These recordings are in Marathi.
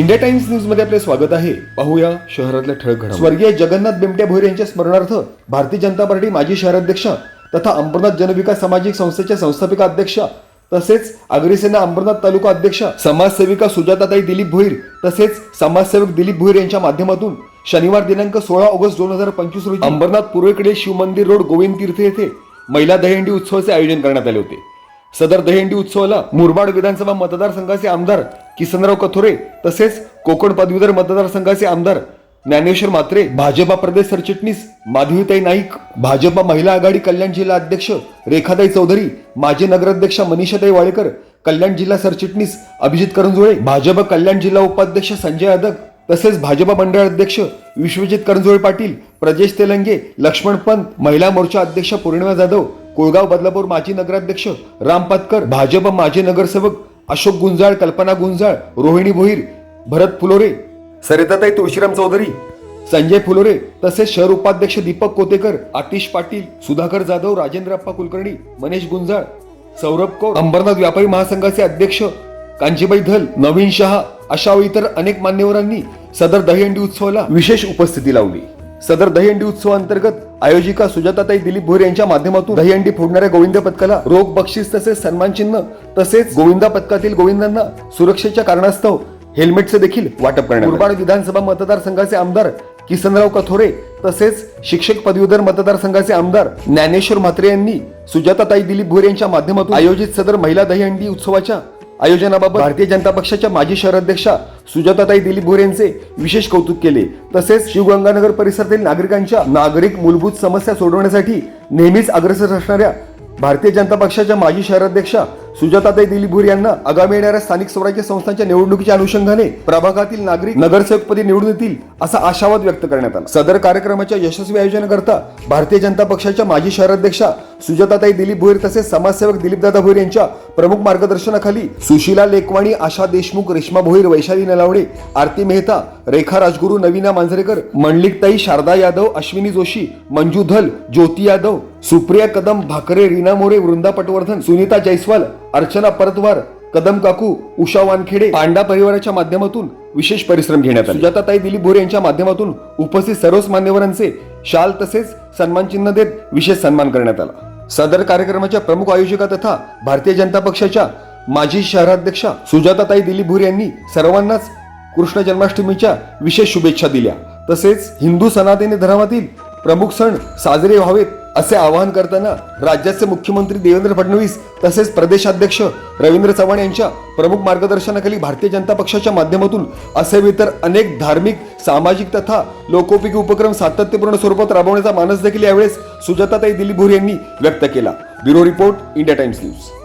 इंडिया टाइम्स न्यूजमध्ये आपले स्वागत आहे. पाहूया शहरातल्या ठळक घडामोडी. स्वर्गीय जगन्नाथ बिमटे भोईर यांच्या स्मरणार्थ भारतीय जनता पार्टी माजी शहराध्यक्ष तथा अंबरनाथ जनविकास सामाजिक संस्थेच्या संस्थापिका अध्यक्ष तसेच अग्रसेना अंबरनाथ तालुका अध्यक्ष समाजसेविका सुजाताताई दिलीप भोईर तसेच समाजसेवक दिलीप भोईर यांच्या माध्यमातून शनिवार दिनांक सोळा ऑगस्ट दोन हजार पंचवीस रोजी अंबरनाथ पूर्वेकडे शिवमंदिर रोड गोविंद तीर्थ येथे महिला दहीहंडी उत्सवाचे आयोजन करण्यात आले होते. सदर दहीहंडी उत्सवाला मुरबाड विधानसभा मतदारसंघाचे आमदार किसनराव कथोरे तसेच कोकण पदवीधर मतदारसंघाचे आमदार ज्ञानेश्वर मात्रे भाजपा प्रदेश सरचिटणीस माधवीताई नाईक भाजपा महिला आघाडी कल्याण जिल्हा अध्यक्ष रेखाताई चौधरी माजी नगराध्यक्षा मनीषाताई वाळेकर कल्याण जिल्हा सरचिटणीस अभिजित करंजोळे भाजप कल्याण जिल्हा उपाध्यक्ष संजय अदक तसेच भाजपा मंडळ अध्यक्ष विश्वजित करंजोळे पाटील प्रजेश तेलंगे लक्ष्मण पंत महिला मोर्चा अध्यक्ष पूर्णिमा जाधव कोळगाव बदलापूर माजी नगराध्यक्ष राम पातकर भाजप माजी नगरसेवक अशोक गुंजाळ कल्पना गुंजाळ रोहिणी भोईर भरत फुलोरे सरिताताई तुळशीराम चौधरी संजय फुलोरे तसेच शहर उपाध्यक्ष दीपक कोतेकर आतिश पाटील सुधाकर जाधव राजेंद्र अप्पा कुलकर्णी मनीष गुंजाळ सौरभ कौर अंबरनाथ व्यापारी महासंघाचे अध्यक्ष कांजीबाई धल नवीन शहा अशा व इतर अनेक मान्यवरांनी सदर दहीहंडी उत्सवाला विशेष उपस्थिती लावली. सदर दहीहंडी उत्सवाअंतर्गत आयोजिका सुजाताताई दिलीप भोर यांच्या माध्यमातून दहीहंडी फोडणाऱ्या गोविंद पथकाला रोख बक्षीस तसेच सन्मान चिन्ह तसेच गोविंदा पथकातील गोविंदांना सुरक्षेच्या कारणास्तव हेल्मेटचे देखील वाटप करण्यात मुरबाड विधानसभा मतदारसंघाचे आमदार किसनराव कथोरे तसेच शिक्षक पदवीधर मतदारसंघाचे आमदार ज्ञानेश्वर म्हात्रे यांनी सुजाताताई दिलीप भोर यांच्या माध्यमातून आयोजित सदर महिला दहीहंडी उत्सवाच्या आयोजनाबाबत भारतीय जनता पक्षाच्या माजी शहराध्यक्षा सुजाताताई दिलीप भोर यांचे विशेष कौतुक केले. तसेच शिवगंगानगर परिसरातील नागरिकांच्या नागरिक मूलभूत समस्या सोडवण्यासाठी नेहमीच अग्रसर असणाऱ्या भारतीय जनता पक्षाच्या माजी शहराध्यक्षा सुजाताताई दिलीप यांना आगामी येणाऱ्या स्थानिक स्वराज्य संस्थांच्या निवडणुकीच्या अनुषंगाने प्रभागातील नागरिक नगरसेवकपदी निवडून येतील असा आशावाद व्यक्त करण्यात आला. सदर कार्यक्रमाच्या यशस्वी आयोजनाकरता भारतीय जनता पक्षाच्या माजी शहराध्यक्षा सुजाताताई दिलीप भोईर तसेच समाजसेवक दिलीपदादा भोईर यांच्या प्रमुख मार्गदर्शनाखाली सुशीला लेकवाणी आशा देशमुख रेश्मा भोईर वैशाली नलावडे आरती मेहता रेखा राजगुरू नवीना मांजरेकर मंडलिकताई शारदा यादव अश्विनी जोशी मंजू धल ज्योती यादव सुप्रिया कदम भाकरे रीना मोरे वृंदा पटवर्धन सुनीता जैस्वाल अर्चना परतवार कदम काकू उषा वानखेडे पांडा परिवाराच्या माध्यमातून विशेष परिश्रम घेण्यात आले. सुजाताताई दिलीप भोरे यांच्या माध्यमातून उपस्थित सर्वच मान्यवरांचे शाल तसेच सन्मान चिन्ह देत विशेष सन्मान करण्यात आला. सदर कार्यक्रमाच्या प्रमुख आयोजिका तथा भारतीय जनता पक्षाच्या माजी शहराध्यक्षा सुजाताताई दिलीप भोरे यांनी सर्वांनाच कृष्ण जन्माष्टमीच्या विशेष शुभेच्छा दिल्या. तसेच हिंदू सनातनी धर्मातील प्रमुख सण साजरे व्हावेत असे आवाहन करताना राज्याचे मुख्यमंत्री देवेंद्र फडणवीस तसेच प्रदेशाध्यक्ष रवींद्र चव्हाण यांच्या प्रमुख मार्गदर्शनाखाली भारतीय जनता पक्षाच्या माध्यमातून असे इतर अनेक धार्मिक सामाजिक तथा लोकोपयोगी उपक्रम सातत्यपूर्ण स्वरूपात राबवण्याचा मानस देखील यावेळेस सुजाताताई दिलीप भोर यांनी व्यक्त केला. Bureau report India Times news.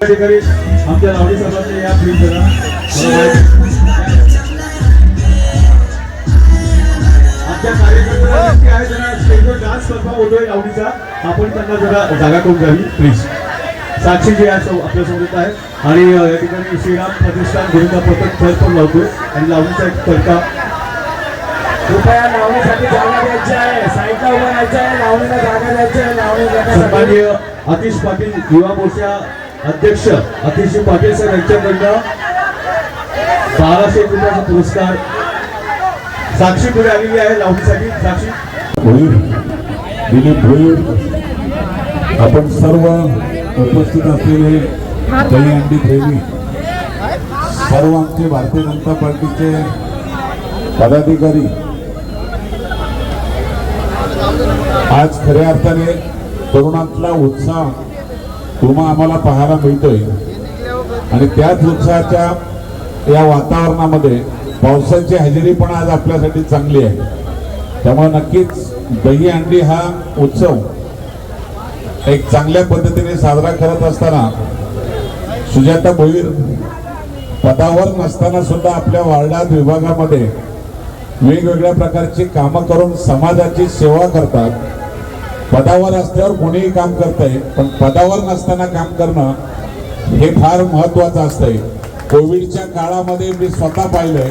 ठिकाणी आमच्या लावणी साहेबांचे या प्लीज जरा आमच्या कार्यकर्त्यांची आहे जरा स्टेजवर डान्स स्पर्धा होतोय लावणीचा आपण त्यांना जरा जागा करून द्यावी प्लीज साक्षी जी आहे सो- आपल्यासोबत आहे. आणि या ठिकाणी श्रीराम प्रतिष्ठान गोविंदा पथक खेळ पण लावतोय. आणि लावणीचा एक तडका कृपया लावणीसाठी जागा द्यायची आहे. साईडला उभं राहायचं आहे लावणीला जागा द्यायची आहे लावणी सन्माननीय आतिश पाटील युवा मोर्चा अध्यक्ष अतिशय पाटील सर यांच्याकडनं बाराशे रुपयाचा पुरस्कार साक्षी पुढे आलेली आहे लावणीसाठी. साक्षी. भोईर दिलीप भोईर आपण सर्व उपस्थित असलेले दही अंडी प्रेमी सर्व आमचे भारतीय जनता पार्टीचे पदाधिकारी आज खऱ्या अर्थाने तरुणातला उत्साह तुम्हा आम्हाला पाहायला मिळतोय. आणि त्याच उत्साहाच्या या वातावरणामध्ये पावसाची हजेरी पण आज आपल्यासाठी चांगली आहे. त्यामुळे नक्कीच दही अंडी हा उत्सव एक चांगल्या पद्धतीने साजरा करत असताना सुजाता भोईर पदावर नसताना सुद्धा आपल्या वार्डात विभागामध्ये वेगवेगळ्या प्रकारची कामं करून समाजाची सेवा करतात. पदावर असल्यावर कोणीही काम करतंय पण पदावर नसताना काम करणं हे फार महत्वाचं असतंय. कोविडच्या काळामध्ये मी स्वतः पाहिलंय.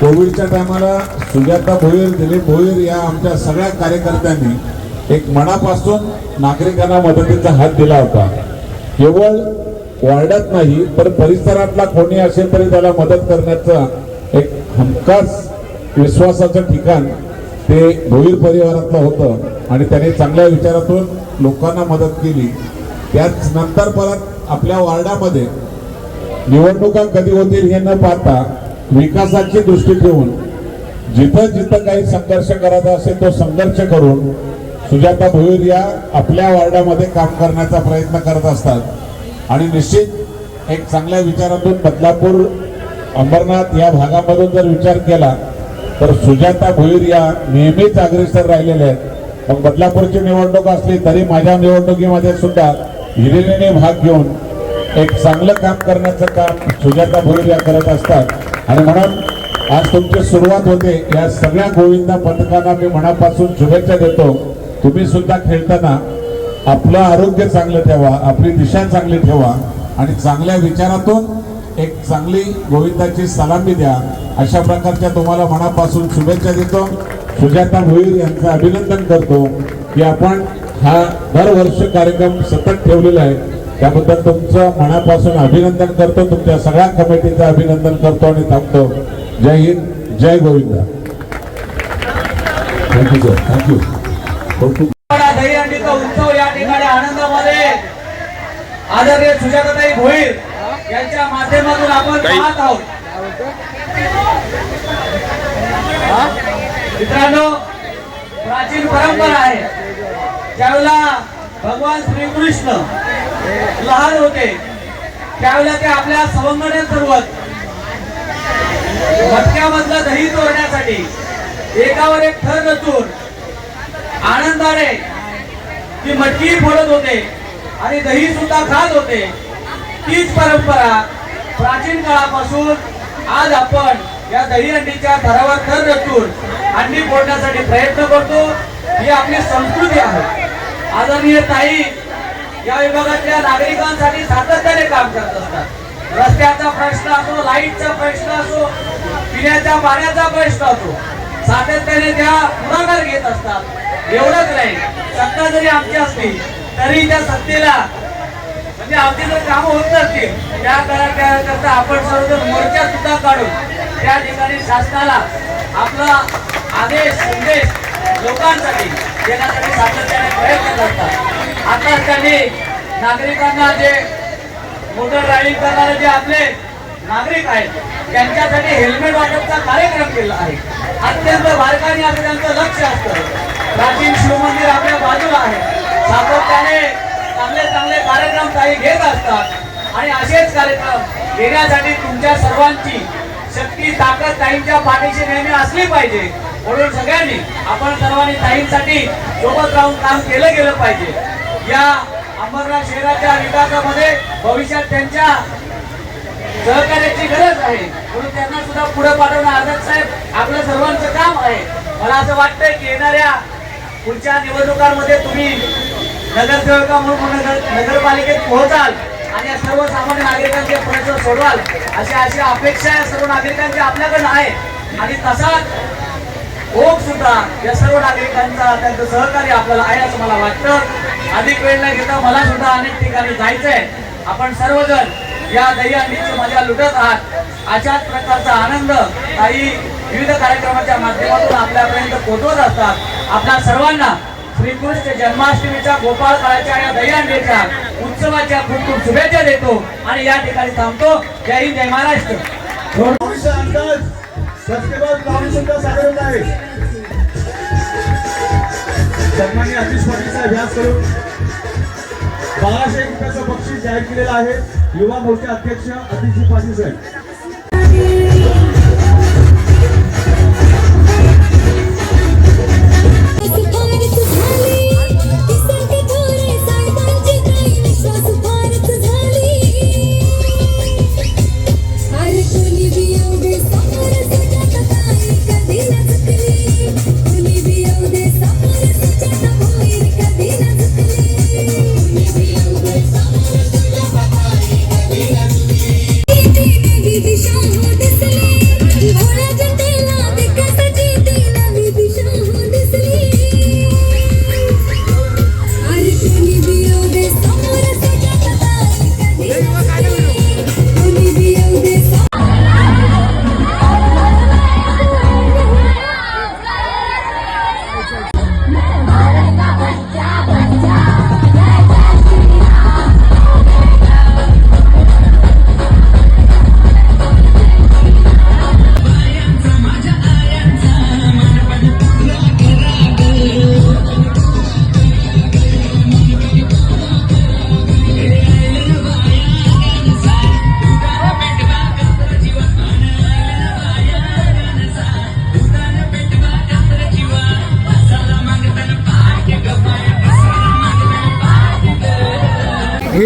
कोविडच्या टायमाला सुजाता भोईर दिलीप भोईर या आमच्या सगळ्या कार्यकर्त्यांनी एक मनापासून नागरिकांना मदतीचा हात दिला होता. केवळ वार्डात नाही तर परिसरातला कोणी असेल तरी त्याला मदत करण्याचा एक हमखास विश्वासाचं ठिकाण ते भोईर परिवारातलं होतं. आणि त्याने चांगल्या विचारातून लोकांना मदत केली. त्याच नंतर परत आपल्या वार्डामध्ये निवडणुका कधी होतील हे न पाहता विकासाची दृष्टी ठेवून जिथं जिथं काही संघर्ष करायचा असेल तो संघर्ष करून सुजाता भोईर या आपल्या वार्डामध्ये काम करण्याचा प्रयत्न करत असतात. आणि निश्चित एक चांगल्या विचारातून बदलापूर अंबरनाथ या भागामधून जर विचार केला तर सुजाता भोईर या नेहमीच अग्रेसर राहिलेल्या आहेत. मग बदलापूरची निवडणूक असली तरी माझ्या निवडणुकीमध्ये सुद्धा हिरिरीने भाग घेऊन एक चांगलं काम करण्याचं काम सुजाता भोईर या करत असतात. आणि म्हणून आज तुमची सुरुवात होते. या सगळ्या गोविंदा पथकांना मी मनापासून शुभेच्छा देतो. तुम्ही सुद्धा खेळताना आपलं आरोग्य चांगलं ठेवा आपली दिशा चांगली ठेवा आणि चांगल्या विचारातून एक चांगली गोविंदाची सलामी द्या. अशा प्रकारच्या तुम्हाला मनापासून शुभेच्छा देतो. सुजाता भोईर यांचं अभिनंदन करतो की आपण हा दरवर्षी कार्यक्रम सतत ठेवलेला आहे. त्याबद्दल तुमचं मनापासून अभिनंदन करतो तुमच्या सगळ्या कमिटीचं अभिनंदन करतो आणि थांबतो. जय हिंद जय Govinda. Thank you sir thank you कौतुक बडा दहीहंडीचा उत्सव या ठिकाणी आनंदामध्ये आदरणीय सुजाताताई भोईर यांच्या माध्यमातून आपण पाहत आहोत? मित्रांनो प्राचीन परंपरा आहे. ज्यावेळेला भगवान श्रीकृष्ण लहान होते त्यावेळेला ते आपल्या सवंगड्यांसोबत मटक्यामधलं दही चोरण्यासाठी एकावर एक थर रचून आनंदाने ती मटकी फोडत होते आणि दही सुद्धा खात होते. तीच परंपरा प्राचीन काळापासून आज आपण या दहीहंडीच्या थरावर थर रचून अंडी फोडण्यासाठी प्रयत्न करतो. ही आपली संस्कृती आहे. आदरणीय ताई या विभागातल्या नागरिकांसाठी सातत्याने काम करत असतात. रस्त्याचा प्रश्न असो लाईटचा प्रश्न असो पिण्याच्या पाण्याचा प्रश्न असो सातत्याने त्या पुढाकार घेत असतात. एवढंच नाही सत्ता जरी आमची असली तरी त्या सत्तेला म्हणजे आमची जर कामं होत नसतील त्या करा- आपण सर्वजण मोर्चा सुद्धा काढून त्या ठिकाणी शासनाला आपला आदेश संदेश लोकांसाठी देण्यासाठी सातत्याने प्रयत्न करतात. आता त्यांनी नागरिकांना जे मोटर रायडिंग करणारे जे आपले नागरिक आहेत त्यांच्यासाठी हेल्मेट वाटपचा कार्यक्रम केला आहे. अत्यंत बारकाने आता त्यांचं लक्ष असतं. प्राचीन शिवमंदिर आपल्या बाजूला आहे. सातत्याने चांगले चांगले कार्यक्रम काही घेत असतात. आणि असेच कार्यक्रम घेण्यासाठी तुमच्या सर्वांची शक्ती ताकद ताईंच्या पाठीशी नेहमी असली पाहिजे. म्हणून सगळ्यांनी आपण सर्वांनी ताईंसाठी सोबत राहून काम केलं गेलं पाहिजे. या अंबरनाथ शहराच्या विकासामध्ये भविष्यात त्यांच्या सहकार्याची गरज आहे. म्हणून त्यांना सुद्धा पुढे पाठवणं आझाद साहेब आपलं सर्वांचं काम आहे. मला असं वाटतंय की येणाऱ्या पुढच्या निवडणुकांमध्ये तुम्ही नगरसेवका म्हणून नगर नगरपालिकेत पोहोचाल आणि या सर्वसामान्य नागरिकांचे प्रश्न सोडवाल. अशी अशी अपेक्षा या सर्व नागरिकांची आपल्याकडे आहे. आणि तसाच ओघ सुद्धा या सर्व नागरिकांचा त्यांचं सहकार्य आपल्याला आहे असं मला वाटतं. अधिक वेळ न घेता मला सुद्धा अनेक ठिकाणी जायचंय. आपण सर्वजण या दह्यांनीच मजा लुटत आहात. अशाच प्रकारचा आनंद काही विविध कार्यक्रमाच्या माध्यमातून आपल्यापर्यंत पोहोचवत असतात. आपल्या सर्वांना श्रीकृष्ण जन्माष्टमीच्या गोपाळ काळाच्या या दहीहंडीच्या उत्सवाच्या खूप खूप शुभेच्छा देतो आणि या ठिकाणी थांबतो. जय हिंद जय महाराष्ट्र. लावणीचा अंदाज सुद्धा सादर होत आहे सन्मान्य आतिश पाटीलचा अभ्यास करून बाराशे रुपयाचं बक्षीस जाहीर केलेलं आहे. युवा मोर्चा अध्यक्ष आतिशजी पाटील साहेब.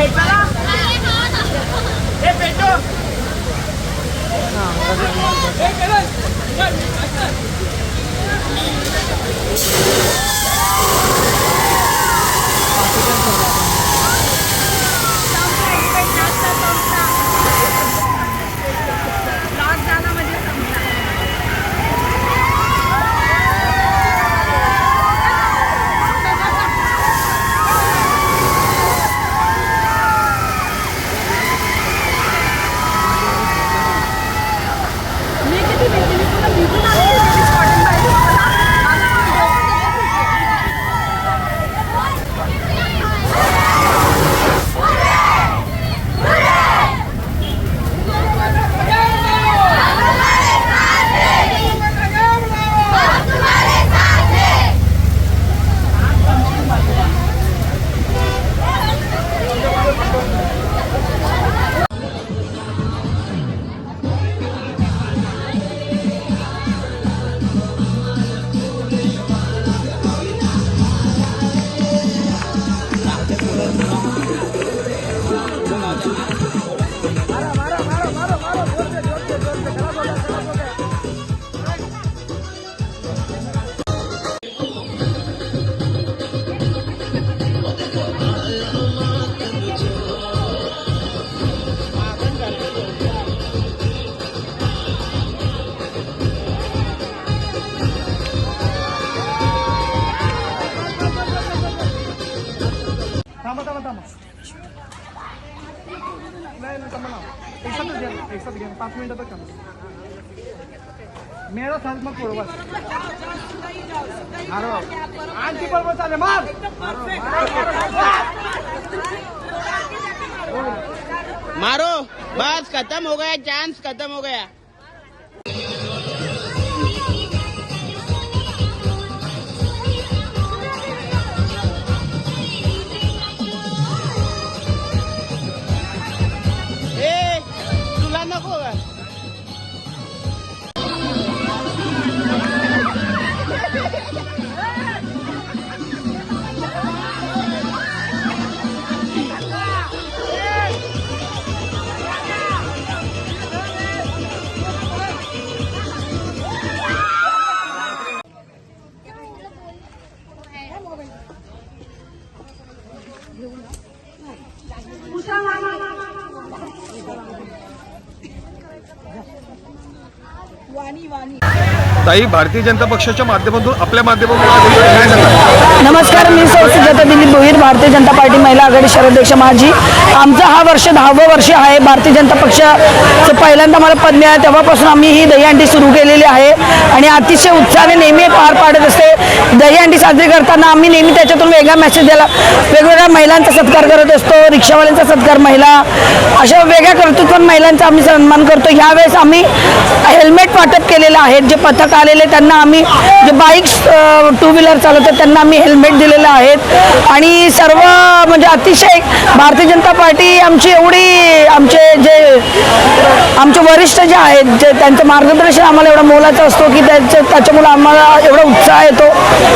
हम तुम्हारे साथ हैं सुजाता ताई आगे बस मारो आणखी बरोबर चालेल मार मारो बस खत्म हो गया चांस खत्म हो गया। ताई भारतीय जनता पक्षाच्या माध्यमातून आपल्या माध्यमातून नमस्कार मी सौ सुजाता दिलीप भोईर भारतीय जनता पार्टी महिला आघाडी शहराध्यक्ष माझी आमचा हा वर्ष दहावं वर्ष आहे भारतीय जनता पक्षाचं. पहिल्यांदा मला पद मिळालं तेव्हापासून आम्ही ही दहीहंडी सुरू केलेली आहे. आणि अतिशय उत्साहाने नेहमी पार पाडत असते. दहीहंडी साजरी करताना आम्ही नेहमी त्याच्यातून वेगळा मेसेज द्यायला वेगवेगळ्या महिलांचा सत्कार करत असतो रिक्षावाल्यांचा सत्कार महिला. अशा वेगळ्या कर्तृत्वान महिलांचा आम्ही सन्मान करतो. ह्यावेळेस आम्ही हेल्मेट वाटप केलेलं आहे जे पथक आलेले त्यांना आम्ही जे बाईक्स टू व्हीलर चालवतात त्यांना आम्ही हेल्मेट दिलेलं आहेत. आणि सर्व म्हणजे अतिशय भारतीय जनता पार्टी आमची एवढी आमचे जे आमचे वरिष्ठ जे आहेत जे त्यांचं मार्गदर्शन आम्हाला एवढा मोलाचा असतो की त्याच्या त्याच्यामुळे आम्हाला एवढा उत्साह येतो.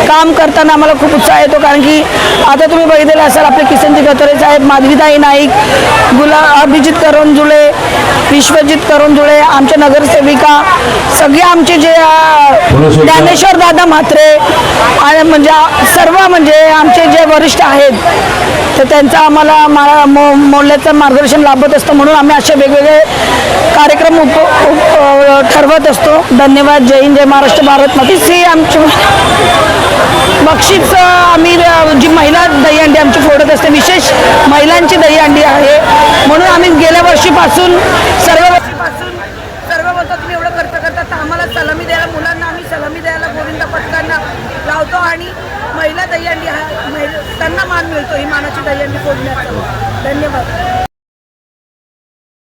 काम करताना आम्हाला खूप उत्साह येतो कारण की आता तुम्ही बघितलेलं असाल आपले किसनजी गतोरे साहेब माधवीताई नाईक गुला अभिजित करोंजुळे विश्वजित करोंजुळे आमच्या नगरसेविका सगळे आमचे जे ज्ञानेश्वर दादा म्हात्रे आणि म्हणजे सर्व म्हणजे आमचे जे वरिष्ठ आहेत तर त्यांचं आम्हाला मा- मो- मार्गदर्शन लाभत असतं म्हणून आम्ही असे वेगवेगळे कार्यक्रम उप ठरवत असतो. धन्यवाद. जय हिंद जय महाराष्ट्र भारत मातीच ही आमची बक्षीस आम्ही जी महिला दहीहंडी आमची फोडत असते विशेष महिलांची दहीहंडी आहे. म्हणून आम्ही गेल्या वर्षीपासून सर्व वर्षीपासून सर्व बोलतात तुम्ही एवढं करता करता तर आम्हाला सलामी द्यायला मुलांना आम्ही सलामी द्यायला गोविंद पथकांना लावतो आणि महिला दहीहंडी हा महिला त्यांना मान मिळतो. ही मानाची दहीहंडी फोडण्याचा. धन्यवाद.